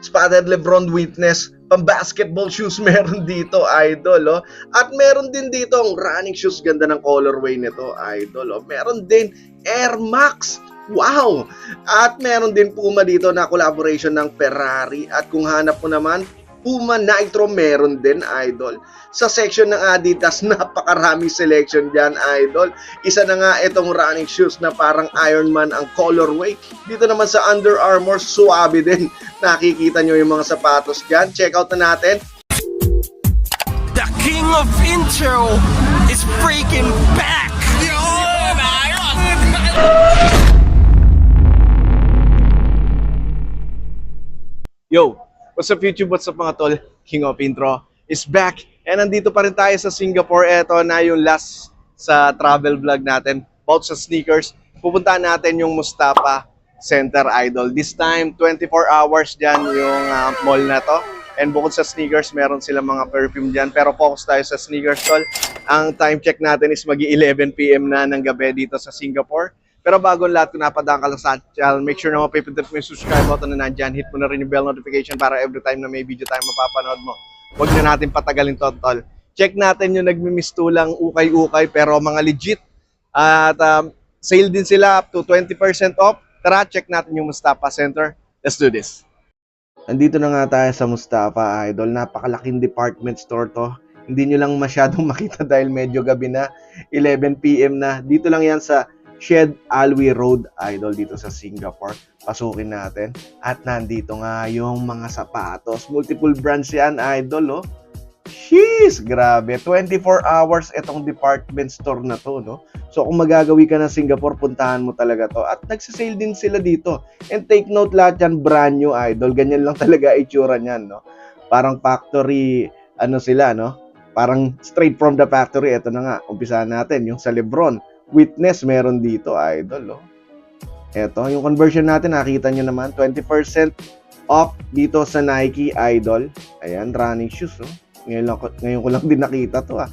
spotted Lebron Witness, pang basketball shoes meron dito, idol, oh. At meron din dito ang running shoes, ganda ng colorway nito, idol, oh. Meron din Air Max, wow! At meron din Puma dito na collaboration ng Ferrari. At kung hanap mo naman, Puma Nitro meron din, idol. Sa section ng Adidas, napakarami selection dyan, idol. Isa na nga itong running shoes na parang Iron Man ang colorway. Dito naman sa Under Armour, suwabe din. Nakikita nyo yung mga sapatos dyan. Check out na natin. The king of intro is freaking back! Yo, what's up YouTube? What's up mga tol? King of Intro is back. And nandito pa rin tayo sa Singapore. Ito na yung last sa travel vlog natin about sa sneakers. Pupuntahan natin yung Mustafa Center Idol. This time, 24 hours dyan yung ah, mall na to. And bukod sa sneakers, meron silang mga perfume dyan. Pero focus tayo sa sneakers, tol. Ang time check natin is magi 11pm na ng gabi dito sa Singapore. Pero bago ang lahat, kung napadaan ka lang sa channel, make sure na mapipindot mo yung subscribe button na nandyan. Hit mo na rin yung bell notification para every time na may video tayo mapapanood mo. Huwag na natin patagalin to, tol. Check natin yung nagmimistulang ukay-ukay pero mga legit. At um, sale din sila up to 20% off. Tara, check natin yung Mustafa Center. Let's do this. Andito na nga tayo sa Mustafa Idol. Napakalaking department store to. Hindi nyo lang masyadong makita dahil medyo gabi na. 11pm na. Dito lang yan sa Shed Alwi Road Idol dito sa Singapore. Pasukin natin. At nandito nga yung mga sapatos. Multiple brands yan, Idol, oh. Sheesh! Grabe. 24 hours itong department store na to, no? So, kung magagawi ka ng Singapore, puntahan mo talaga to. At nagsisale din sila dito. And take note, lahat yan brand new, Idol. Ganyan lang talaga itsura niyan, no? Parang factory, ano sila, no? Parang straight from the factory. Ito na nga, umpisahan natin. Yung sa Lebron, Witness meron dito, idol. Oh. Ito, yung conversion natin, nakita nyo naman, 20% off dito sa Nike Idol. Ayan, running shoes. Oh. Ngayon, lang, ngayon ko lang din nakita to ah.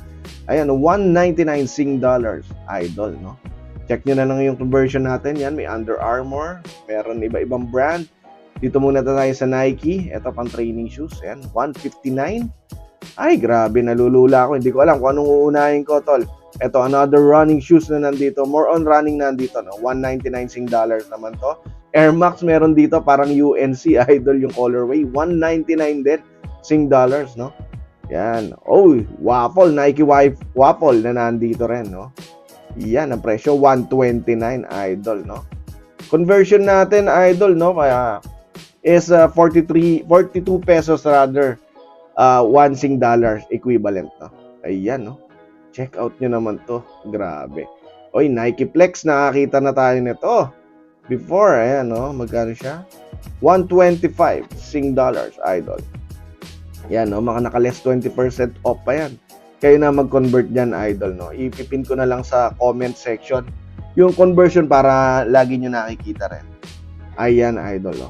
Ayan, 199 Sing dollars. Idol, no? Check nyo na lang yung conversion natin. Yan, may Under Armour. Meron iba-ibang brand. Dito muna tayo sa Nike. Ito pang training shoes. Ayan, 159. Ay, grabe, nalulula ako. Hindi ko alam kung anong uunahin ko, tol. Ito, another running shoes na nandito. More on running na nandito, no? 199 Sing dollars naman to. Air Max meron dito, parang UNC idol yung colorway. 199 din Sing dollars, no? Yan. Oh, waffle, Nike Wife waffle na nandito rin, no? Yan, ang presyo 129 idol, no? Conversion natin idol, no? Kaya is uh, 43 42 pesos rather uh, 1 sing dollars equivalent, no? Ayan, no? Check out nyo naman to. Grabe. Oy, Nike Flex, nakakita na tayo nito. Before, ayan, no? Magkano siya? 125 sing dollars, idol. Yan, no? Mga naka-less 20% off pa yan. Kayo na mag-convert dyan, idol, no? Ipipin ko na lang sa comment section yung conversion para lagi nyo nakikita rin. Ayan, idol, no?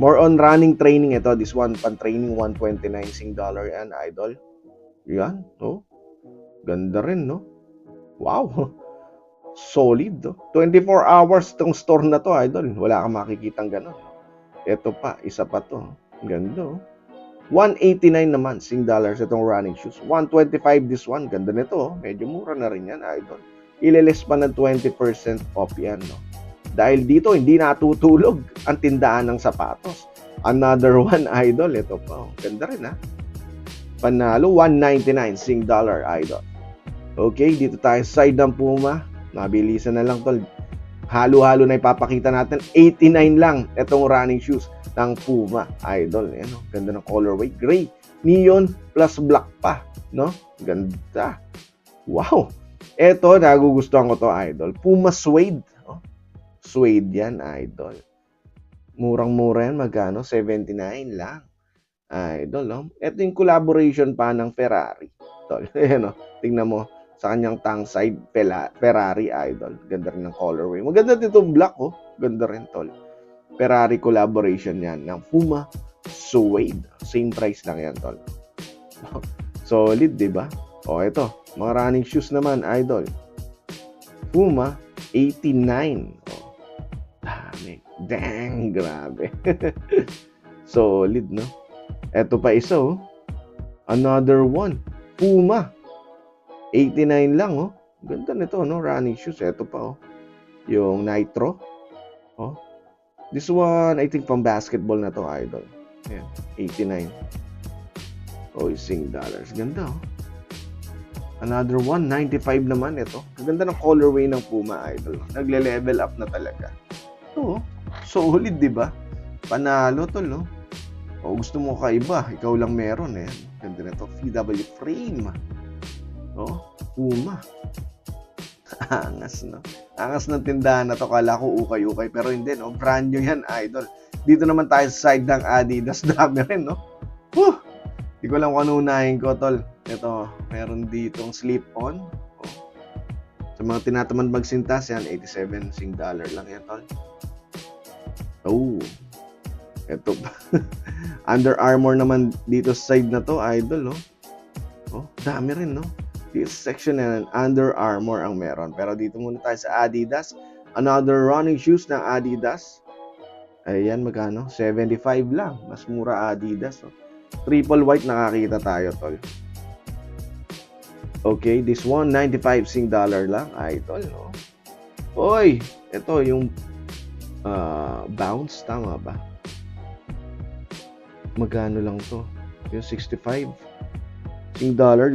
More on running training ito. This one, pan training, 129 sing dollar yan, idol. Yan, no? Ganda rin, no? Wow! Solid, no? 24 hours itong store na to, idol. Wala kang makikitang gano'n. Ito pa, isa pa to. Ganda, oh. 189 naman, sing dollars itong running shoes. 125 this one. Ganda nito, oh. Medyo mura na rin yan, idol. Ililis pa ng 20% off yan, no? Dahil dito, hindi natutulog ang tindahan ng sapatos. Another one, idol. Ito pa, oh. Ganda rin, ha? Panalo, 199 sing dollar, idol. Okay, dito tayo sa side ng Puma. Mabilisan na lang, tol. Halo-halo na ipapakita natin. 89 lang itong running shoes ng Puma, idol. Ayan, oh. Ganda ng colorway. Gray, neon, plus black pa. No? Ganda. Wow. Ito, nagugustuhan ko to, idol. Puma suede. Oh. Suede yan, idol. Murang-mura yan. Magkano? 79 lang. Idol, oh. Ito yung collaboration pa ng Ferrari. Tol. Ayan, oh. Tingnan mo sa kanyang tongue side pela, Ferrari idol. Ganda rin ng colorway. Maganda din black oh. Ganda rin tol. Ferrari collaboration yan ng Puma Suede. Same price lang yan tol. Solid, di ba? O ito, mga running shoes naman idol. Puma 89. Oh. Dami. Dang, grabe. Solid, no? Eto pa isa, oh. Another one. Puma. 89 lang, oh. Ganda nito, no? Running shoes. Eto pa, oh. Yung Nitro. Oh. This one, I think pang basketball na to, idol. Ayan, 89. Oh, sing dollars. Ganda, oh. Another one, 95 naman ito. Ganda ng colorway ng Puma, idol. Nagle-level up na talaga. Ito, oh. Solid, di ba? Panalo, tol, no? O gusto mo kaiba, ikaw lang meron, eh. Ganda na to. VW frame. Oh, Puma. Angas, no? Angas ng tindahan na to. Kala ko ukay-ukay. Pero hindi, no? Brand new yan, idol. Dito naman tayo sa side ng Adidas. Dami rin, no? Whew! Hindi ko lang kung unahin ko, tol. Ito, meron ditong slip-on. Oh. Sa mga tinatamad magsintas, yan, 87 sing dollar lang yan, tol. Oh. Ito. Under Armour naman dito sa side na to, idol, no? Oh, dami rin, no? This section yan, Under Armour ang meron. Pero dito muna tayo sa Adidas. Another running shoes ng Adidas. Ayan, magkano? 75 lang. Mas mura Adidas, oh. Triple white nakakita tayo, tol. Okay, this one, 95 sing dollar lang. Ay, tol, no? Oy, ito yung ah, bounce, tama ba? Magkano lang to? Yung 65 sing dollar.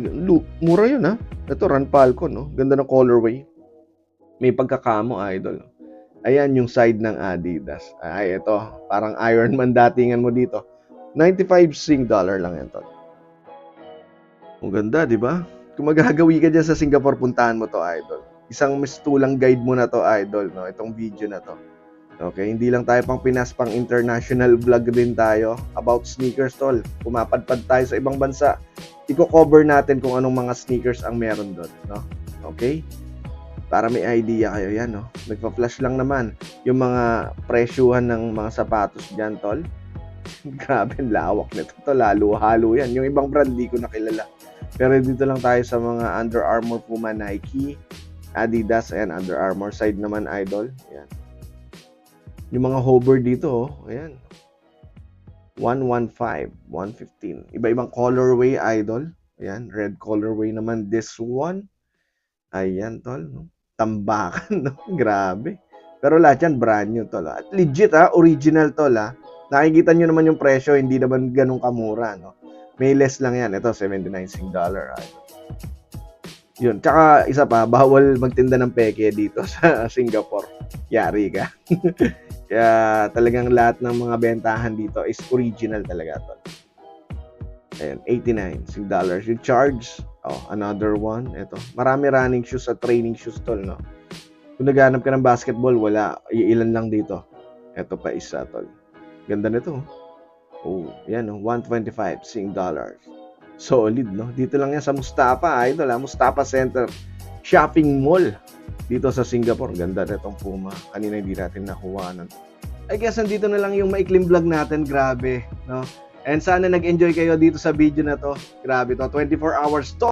Mura yun, ha? Ito, Ran Falcon, no? Ganda ng colorway. May pagkakamo, idol. Ayan yung side ng Adidas. Ay, ito. Parang Iron Man datingan mo dito. 95 sing dollar lang yan, tol. Ang ganda, di ba? Kung magagawi ka dyan sa Singapore, puntahan mo to, idol. Isang mistulang guide mo na to, idol, no? Itong video na to. Okay, hindi lang tayo pang Pinas, pang international vlog din tayo about sneakers, tol. Pumapadpad tayo sa ibang bansa. Iko-cover natin kung anong mga sneakers ang meron doon, no? Okay? Para may idea kayo yan, no? Nagpa-flash lang naman yung mga presyuhan ng mga sapatos dyan, tol. Grabe, lawak nito. To, lalo, halo yan. Yung ibang brand, di ko nakilala. Pero dito lang tayo sa mga Under Armour, Puma, Nike, Adidas, and Under Armour side naman, idol. Yan. Yung mga hover dito, oh, ayan. 115, 115. Iba-ibang colorway, idol. Ayan, red colorway naman this one. Ayan, tol. No? Tambakan, no? Grabe. Pero lahat yan, brand new, tol. At legit, ha? Original, tol, ha? Nakikita nyo naman yung presyo, hindi naman ganun kamura, no? May less lang yan. Ito, 79 sing dollar. idol. Yun. Tsaka, isa pa, bawal magtinda ng peke dito sa Singapore. Yari ka. Kaya talagang lahat ng mga bentahan dito is original talaga to. Ayan, 89 sing dollars. Yung charge, oh, another one. Ito. Marami running shoes sa training shoes tol, no? Kung naghanap ka ng basketball, wala. Ilan lang dito. Ito pa isa, tol. Ganda nito. Oh, yan, oh, 125 sing dollars. Solid, no? Dito lang yan sa Mustafa, idol, ha? Mustafa Center Shopping Mall dito sa Singapore. Ganda na itong Puma. Kanina hindi natin nakuha. I guess nandito na lang yung maikling vlog natin. Grabe, no? And sana nag-enjoy kayo dito sa video na to. Grabe to. 24 hours to.